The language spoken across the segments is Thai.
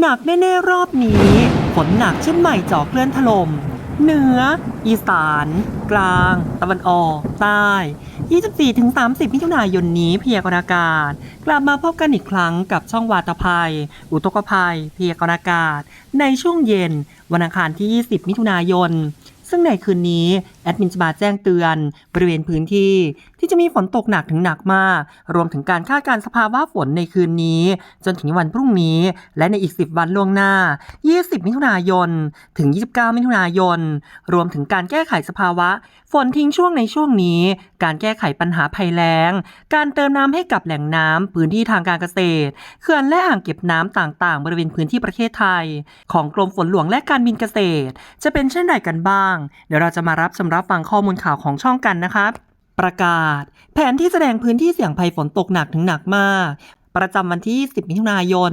หนักแน่ๆรอบนี้ฝนหนักเช่นใหม่จ่อเคลื่อนถล่มเหนือ อีสาน กลาง ตะวันออก ใต้ 24-30 มิถุนายนนี้พยากรณ์อากาศ กลับมาพบกันอีกครั้งกับช่องวาตภัย อุทกภัยพยากรณ์อากาศ ในช่วงเย็น วันอังคารที่ 20 มิถุนายน ซึ่งในคืนนี้แอดมินจะมาแจ้งเตือนบริเวณพื้นที่ที่จะมีฝนตกหนักถึงหนักมาก รวมถึงการคาดการสภาวะฝนในคืนนี้ จนถึงวันพรุ่งนี้ และในอีก 10 วันล่วงหน้า 20 มิถุนายน ถึง 29 มิถุนายน รวมถึงการแก้ไขสภาวะ ฝนทิ้งช่วงในช่วงนี้ การแก้ไขปัญหาภัยแล้ง การเติมน้ำให้กับแหล่งน้ำพื้นที่ทางการเกษตรเขื่อนและอ่างเก็บน้ำต่างๆ บริเวณพื้นที่ประเทศไทย ของกรมฝนหลวงและการบินเกษตร จะเป็นเช่นไรกันบ้าง เดี๋ยวเราจะมารับชมรับฟังข้อมูลข่าวของช่องกันนะครับ ประกาศ แผนที่แสดงพื้นที่เสี่ยงภัยฝนตกหนักถึงหนักมาก ประจำวันที่ 10 มิถุนายน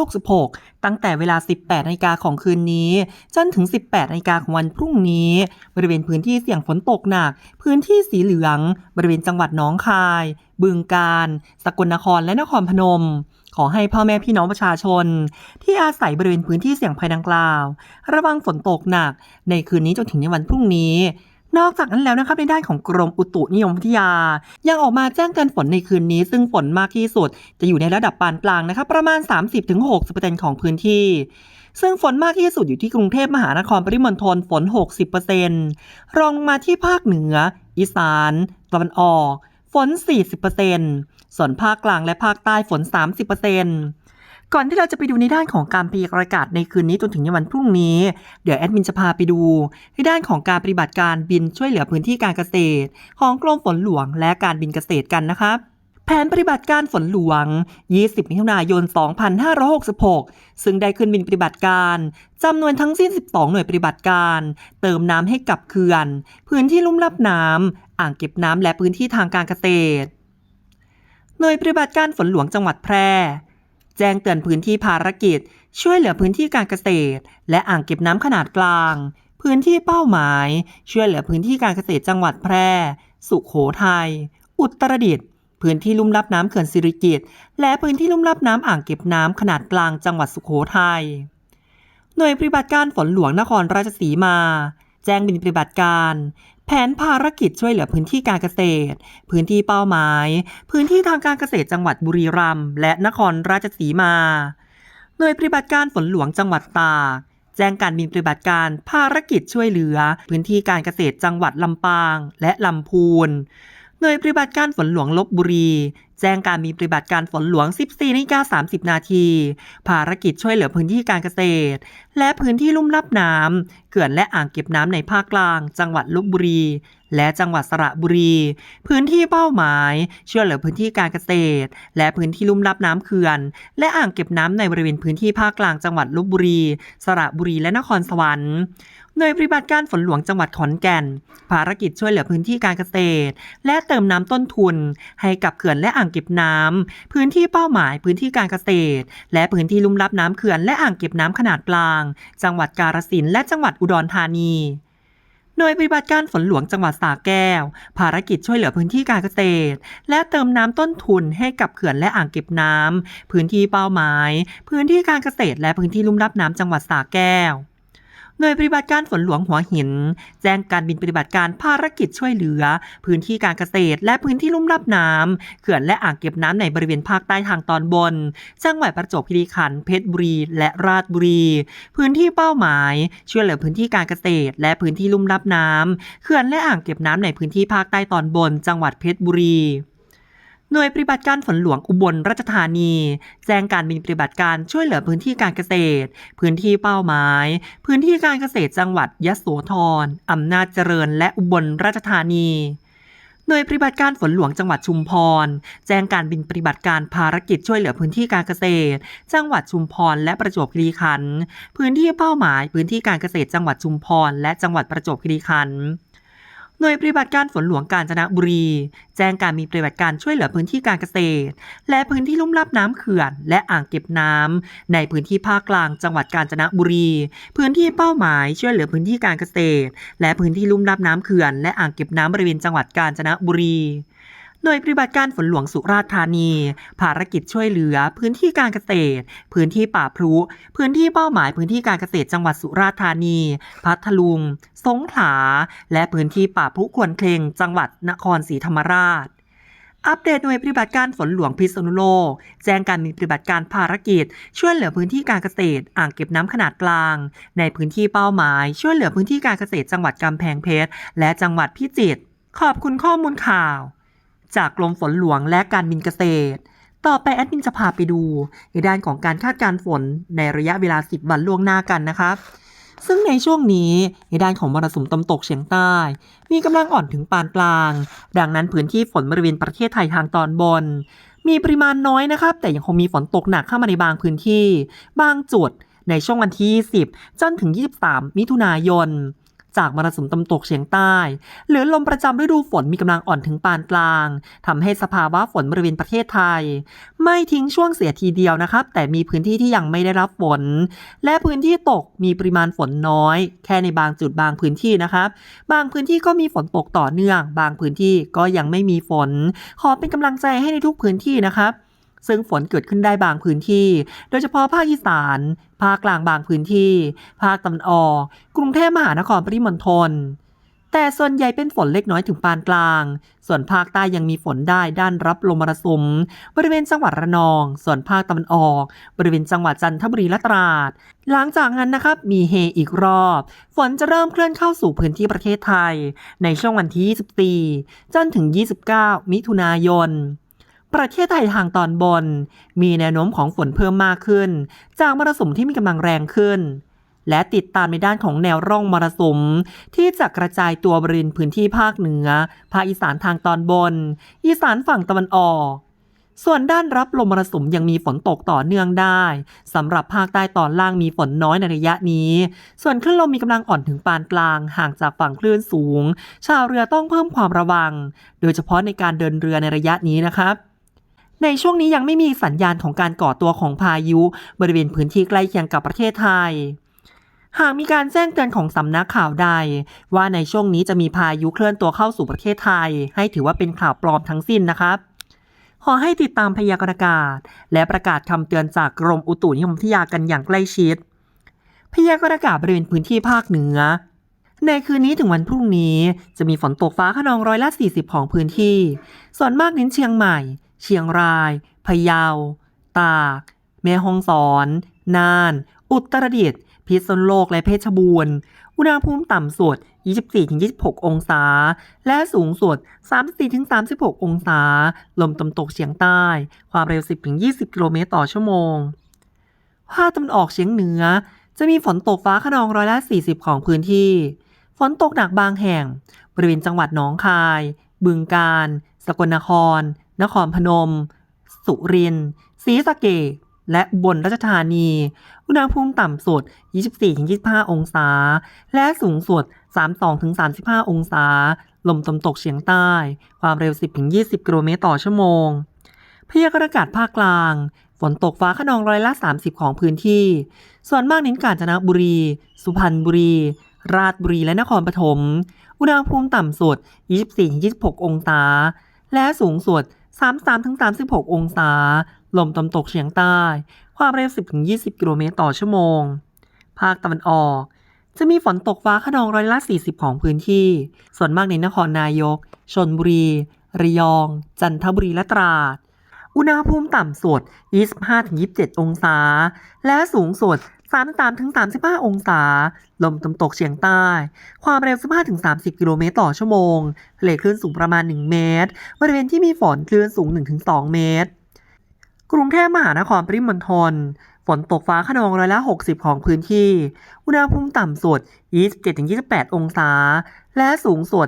2566 ตั้งแต่เวลา 18นาฬิกาของคืนนี้ จนถึง 18นาฬิกาของวันพรุ่งนี้ บริเวณพื้นที่เสี่ยงฝนตกหนัก พื้นที่สีเหลือง บริเวณจังหวัดหนองคาย บึงกาฬ สกลนคร และนครพนม ขอให้พ่อแม่พี่น้องประชาชน ที่อาศัยบริเวณพื้นที่เสี่ยงภัยดังกล่าว ระวังฝนตกหนัก ในคืนนี้จนถึงในวันพรุ่งนี้ นอกจากนั้นแล้วนะครับในด้านของกรมอุตุนิยมวิทยา ยังออกมาแจ้งเตือนฝนในคืนนี้ ซึ่งฝนมากที่สุด จะอยู่ในระดับปานกลางนะครับประมาณ 30-60%ของพื้นที่ซึ่งฝนมากที่สุดอยู่ที่กรุงเทพมหานครปริมณฑลฝน 60%รองลงมาที่ภาคเหนือ อีสาน ตะวันออก ฝน 40% ส่วนภาคกลางและภาคใต้ฝน 30%ก่อนที่เราจะไปดูในด้านของการพยากรณ์อากาศในคืนนี้จนถึงในวันพรุ่งนี้ เดี๋ยวแอดมินจะพาไปดู ในด้านของการปฏิบัติการบินช่วยเหลือพื้นที่การเกษตร ของกรมฝนหลวงและการบินเกษตรกันนะครับแผนปฏิบัติการฝนหลวง 20 มิถุนายน 2566 ซึ่งได้ขึ้นบินปฏิบัติการจำนวนทั้งสิ้น 12 หน่วยปฏิบัติการ เติมน้ำให้กับเขื่อน พื้นที่ลุ่มรับน้ำ อ่างเก็บน้ำและพื้นที่ทางการเกษตร หน่วยปฏิบัติการฝนหลวงจังหวัดแพร่ แจ้งเตือนพื้นที่ภารกิจ ช่วยเหลือพื้นที่การเกษตร และอ่างเก็บน้ำขนาดกลาง พื้นที่เป้าหมาย ช่วยเหลือพื้นที่การเกษตรจังหวัดแพร่ สุขโขทัยอุตรดิตถ์พื้นที่ลุ่มรับน้ำเขื่อนสิริกิตและพื้นที่ลุ่มรับน้ำอ่างเก็บน้ำขนาดกลางจังหวัดสุขโขทัยหน่วยปฏิบัติการฝนหลวงนครราชสีมา แจ้งบินปฏิบัติการ แผนภารกิจช่วยเหลือพื้นที่การเกษตร พื้นที่เป้าหมาย พื้นที่ทางการเกษตรจังหวัดบุรีรัมย์และนครราชสีมา หน่วยปฏิบัติการฝนหลวงจังหวัดตากแจ้งการบินปฏิบัติการภารกิจช่วยเหลือ พื้นที่การเกษตรจังหวัดลำปาง และลำพูน หน่วยปฏิบัติการฝนหลวงลบบุรี แจ้งการมีปฏิบัติการฝนหลวง 14นาฬิกา30 นาที ภารกิจช่วยเหลือพื้นที่การเกษตร และพื้นที่ลุ่มรับน้ำเขื่อนและอ่างเก็บน้ำในภาคกลาง จังหวัดลบบุรี และจังหวัดสระบุรี พื้นที่เป้าหมายช่วยเหลือพื้นที่การเกษตร และพื้นที่ลุ่มรับน้ำเขื่อน และอ่างเก็บน้ำในบริเวณพื้นที่ภาคกลางจังหวัดลบบุรี สระบุรีและนครสวรรค์หน่วยปฏิบัติการฝนหลวงจังหวัดขอนแก่น ภารกิจช่วยเหลือพื้นที่การเกษตร และเติมน้ำต้นทุน ให้กับเขื่อนและอ่างเก็บน้ำพื้นที่เป้าหมายพื้นที่การเกษตร และพื้นที่ลุ่มรับน้ำเขื่อนและอ่างเก็บน้ำขนาดกลาง จังหวัดกาฬสินธุ์และจังหวัดอุดรธานี หน่วยปฏิบัติการฝนหลวงจังหวัดสาแก้ว ภารกิจช่วยเหลือพื้นที่การเกษตร และเติมน้ำต้นทุนให้กับเขื่อนและอ่างเก็บน้ำพื้นที่เป้าหมาย พื้นที่การเกษตรและพื้นที่ลุ่มรับน้ำจังหวัดสาแก้ว หน่วยปฏิบัติการฝนหลวงหัวหิน แจ้งการบินปฏิบัติการภารกิจช่วยเหลือ พื้นที่การเกษตร และพื้นที่ลุ่มรับน้ำเขื่อนและอ่างเก็บน้ำในบริเวณภาคใต้ทางตอนบน จังหวัดประจวบคีรีขันธ์เพชรบุรี และราชบุรี พื้นที่เป้าหมายช่วยเหลือพื้นที่การเกษตร และพื้นที่ลุ่มรับน้ำเขื่อนและอ่างเก็บน้ำในพื้นที่ภาคใต้ตอนบน จังหวัดเพชรบุรี หน่วยปฏิบัติการฝนหลวงอุบลราชธานี แจ้งการบินปฏิบัติการช่วยเหลือพื้นที่การเกษตร พื้นที่เป้าหมาย พื้นที่การเกษตรจังหวัดยโสธรอำนาจเจริญและอุบลราชธานีหน่วยปฏิบัติการฝนหลวงจังหวัดชุมพร แจ้งการบินปฏิบัติการภารกิจช่วยเหลือพื้นที่การเกษตร จังหวัดชุมพรและประจวบคีรีขันธ์พื้นที่เป้าหมาย พื้นที่การเกษตรจังหวัดชุมพรและจังหวัดประจวบคีรีขันธ์ หน่วยปฏิบัติการฝนหลวงกาญจนบุรี แจ้งการมีปฏิบัติการช่วยเหลือพื้นที่การเกษตร และพื้นที่ลุ่มรับน้ำเขื่อน และอ่างเก็บน้ำในพื้นที่ภาคกลางจังหวัดกาญจนบุรี พื้นที่เป้าหมายช่วยเหลือพื้นที่การเกษตร และพื้นที่ลุ่มรับน้ำเขื่อน และอ่างเก็บน้ำบริเวณจังหวัดกาญจนบุรี หน่วยปฏิบัติการฝนหลวงสุราษฎร์ธานี ภารกิจช่วยเหลือ พื้นที่การเกษตร พื้นที่ป่าพลุ พื้นที่เป้าหมายพื้นที่การเกษตรจังหวัดสุราษฎร์ธานี พัทลุง สงขลา และพื้นที่ป่าพลุควรเคลงจังหวัดนครศรีธรรมราชอัปเดตหน่วยปฏิบัติการฝนหลวงพิษณุโลก แจ้งการมีปฏิบัติการภารกิจ ช่วยเหลือพื้นที่การเกษตร อ่างเก็บน้ำขนาดกลาง ในพื้นที่เป้าหมาย ช่วยเหลือพื้นที่การเกษตรจังหวัดกำแพงเพชร และจังหวัดพิจิตรขอบคุณข้อมูลข่าว จากกรมฝนหลวงและการบินเกษตร ต่อไปแอดมินจะพาไปดู ในด้านของการคาดการฝนในระยะเวลา 10 วันล่วงหน้ากันนะครับซึ่งในช่วงนี้ในด้านของมรสุมตะวันตกเฉียงใต้ มีกำลังอ่อนถึงปานกลาง ดังนั้นพื้นที่ฝนบริเวณประเทศไทยทางตอนบน มีปริมาณน้อยนะครับ แต่ยังคงมีฝนตกหนักเข้ามาในบางพื้นที่ บางจุดในช่วงวันที่20จนถึง 23 มิถุนายน จากมรสุมตะวันตกเฉียงใต้ หรือลมประจำฤดูฝนมีกำลังอ่อนถึงปานกลาง ทำให้สภาวะฝนบริเวณประเทศไทย ไม่ทิ้งช่วงเสียทีเดียวนะครับ แต่มีพื้นที่ที่ยังไม่ได้รับฝน และพื้นที่ตกมีปริมาณฝนน้อย แค่ในบางจุดบางพื้นที่นะครับ บางพื้นที่ก็มีฝนตกต่อเนื่อง บางพื้นที่ก็ยังไม่มีฝน ขอเป็นกำลังใจให้ในทุกพื้นที่นะครับ ซึ่งฝนเกิดขึ้นได้บางพื้นที่ โดยเฉพาะภาคอีสาน ภาคกลางบางพื้นที่ ภาคตะวันออก กรุงเทพมหานครปริมณฑลแต่ส่วนใหญ่เป็นฝนเล็กน้อยถึงปานกลาง ส่วนภาคใต้ยังมีฝนได้ด้านรับลมมรสุม บริเวณจังหวัดระนอง ส่วนภาคตะวันออก บริเวณจังหวัดจันทบุรีและตราด หลังจากนั้นนะครับมีเฮอีกรอบ ฝนจะเริ่มเคลื่อนเข้าสู่พื้นที่ประเทศไทย ในช่วงวันที่ 24 จนถึง 29 มิถุนายน ประเทศไทยทางตอนบน มีแนวโน้มของฝนเพิ่มมากขึ้น จากมรสุมที่มีกำลังแรงขึ้น และติดตามในด้านของแนวร่องมรสุม ที่จะกระจายตัวบริเวณพื้นที่ภาคเหนือ ภาคอีสานทางตอนบน อีสานฝั่งตะวันออก ส่วนด้านรับลมมรสุมยังมีฝนตกต่อเนื่องได้สำหรับภาคใต้ตอนล่างมีฝนน้อยในระยะนี้ ส่วนคลื่นลมมีกำลังอ่อนถึงปานกลาง ห่างจากฝั่งคลื่นสูง ชาวเรือต้องเพิ่มความระวัง โดยเฉพาะในการเดินเรือในระยะนี้นะครับ ในช่วงนี้ยังไม่มีสัญญาณของการก่อตัวของพายุ บริเวณพื้นที่ใกล้เคียงกับประเทศไทยหากมีการแจ้งเตือนของสำนักข่าวใด ว่าในช่วงนี้จะมีพายุเคลื่อนตัวเข้าสู่ประเทศไทย ให้ถือว่าเป็นข่าวปลอมทั้งสิ้นนะครับ ขอให้ติดตามพยากรณ์อากาศ และประกาศคำเตือนจากกรมอุตุนิยมวิทยากันอย่างใกล้ชิด พยากรณ์อากาศบริเวณพื้นที่ภาคเหนือ ในคืนนี้ถึงวันพรุ่งนี้จะมีฝนตกฟ้าขนองร้อยละ 40 ของพื้นที่ ส่วนมากเน้นเชียงใหม่ เชียงราย พะเยา ตาก แม่ฮ่องสอน น่าน อุตรดิตถ์ พิษณุโลก และเพชรบูรณ์ อุณหภูมิต่ำสุด 24-26 องศา และสูงสุด 34-36 องศา ลมตะวันตกเฉียงใต้ ความเร็ว 10-20 กิโลเมตรต่อชั่วโมงภาคตะวันออกเฉียงเหนือ จะมีฝนตกฟ้าขนองร้อยละ 40 ของพื้นที่ ฝนตกหนักบางแห่ง บริเวณจังหวัดหนองคาย บึงกาฬ สกลนคร นครพนม สุรินทร์ศรีสะเกษและอุบลราชธานี อุณหภูมิต่ำสุด 24-25 องศา และสูงสุด 32-35 องศา ลมตะวันตกเฉียงใต้ ความเร็ว 10-20 กิโลเมตรต่อชั่วโมง พยากรณ์อากาศภาคกลาง ฝนตกฟ้าขนองร้อยละ 30 ของพื้นที่ ส่วนมากเน้นกาญจนบุรี สุพรรณบุรี ราชบุรี และนครปฐม อุณหภูมิต่ำสุด 24-26 องศา และสูงสุด 33-36 องศา ลมตะวันตกเฉียงใต้ ความเร็ว 10-20 กิโลเมตรต่อชั่วโมง ภาคตะวันออก จะมีฝนตกฟ้าขนองร้อยละ 40 ของพื้นที่ ส่วนมากในนครนายก ชนบุรี ระยอง จันทบุรี และตราดอุณหภูมิต่ำสุด 25-27 องศา และสูงสุด 33-35 องศา ลมตะวันตกเฉียงใต้ ความเร็ว 15-30 กิโลเมตรต่อชั่วโมงทะเลคลื่นสูงประมาณ 1 เมตร บริเวณที่มีฝนคลื่นสูง 1-2 เมตร กรุงเทพมหานครปริมณฑลฝนตกฟ้าขนองร้อยละ 60 ของพื้นที่ อุณหภูมิต่ำสุด 27-28 องศา และสูงสุด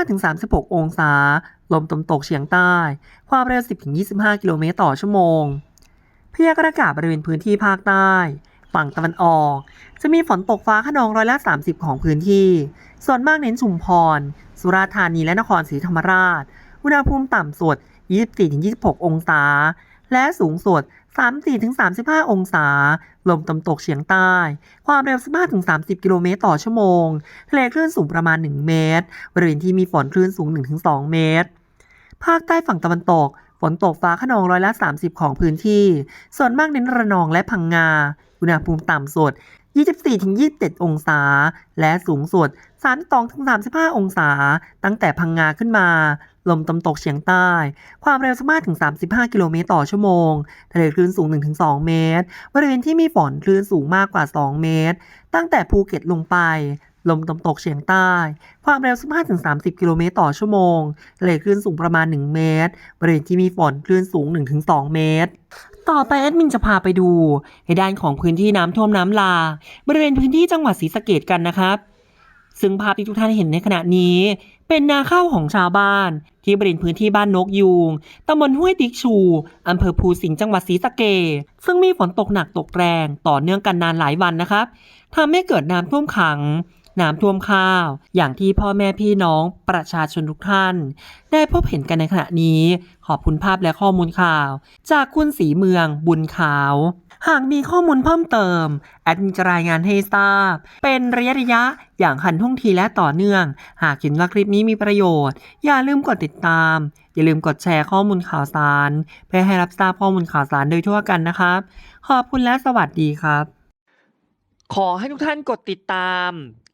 35-36 องศา ลมตะวันตกเฉียงใต้ ความเร็ว 10-25 กิโลเมตรต่อชั่วโมงพยากรณ์อากาศบริเวณพื้นที่ภาคใต้ ฝั่งตะวันออก จะมีฝนตกฟ้าขนองร้อยละ 30 ของพื้นที่ ส่วนมากเน้นชุมพร สุราษฎร์ธานีและนครศรีธรรมราช อุณหภูมิต่ำสุด 24-26 องศา และสูงสุด 34-35 องศา ลมตะวันตกเฉียงใต้ ความเร็ว 15-30 กิโลเมตรต่อชั่วโมง ทะเลคลื่นสูงประมาณ 1 เมตร บริเวณที่มีฝนคลื่นสูง 1-2 เมตร ภาคใต้ฝั่งตะวันตก ฝนตกฟ้าขนองร้อยละ 30 ของพื้นที่ ส่วนมากเน้นระนองและพังงา อุณหภูมิต่ำสุด 24-27 องศา และสูงสุด 32-35 องศา ตั้งแต่พังงาขึ้นมา ลมตะตกเฉียงใต้ ความเร็ว15-35 กิโลเมตรต่อชั่วโมง ทะเลคลื่นสูง 1-2 เมตร บริเวณที่มีฝนคลื่นสูงมากกว่า 2 เมตร ตั้งแต่ภูเก็ตลงไป ลมตะวันตกเฉียงใต้ ความเร็ว 15-30 กิโลเมตรต่อชั่วโมงทะเลคลื่นสูงประมาณ 1 เมตร บริเวณที่มีฝนคลื่นสูง 1-2 เมตร ต่อไปแอดมินจะพาไปดู ในด้านของพื้นที่น้ำท่วมน้ำหลากบริเวณพื้นที่จังหวัดศรีสะเกดกันนะครับ ซึ่งภาพที่ทุกท่านเห็นในขณะนี้ เป็นนาข้าวของชาวบ้าน ที่บริเวณพื้นที่บ้านนกยูงตำบลห้วยติ๊กชูอำเภอภูสิงห์จังหวัดศรีสะเกดซึ่งมีฝนตกหนักตกแรงต่อเนื่องกันนานหลายวันนะครับทำให้เกิดน้ำท่วมขัง น้ำท่วมข้าว อย่างที่พ่อแม่พี่น้องประชาชนทุกท่าน ได้พบเห็นกันในขณะนี้ ขอบคุณภาพและข้อมูลข่าว จากคุณสีเมืองบุญขาว หากมีข้อมูลเพิ่มเติม แอดมินจะรายงานให้ทราบ เป็นระยะระยะอย่างทันท่วงทีและต่อเนื่อง หากเห็นว่าคลิปนี้มีประโยชน์ อย่าลืมกดติดตาม อย่าลืมกดแชร์ข้อมูลข่าวสาร เพื่อให้รับทราบข้อมูลข่าวสารโดยทั่วกันนะครับ ขอบคุณและสวัสดีครับ ขอให้ทุกท่านกดติดตาม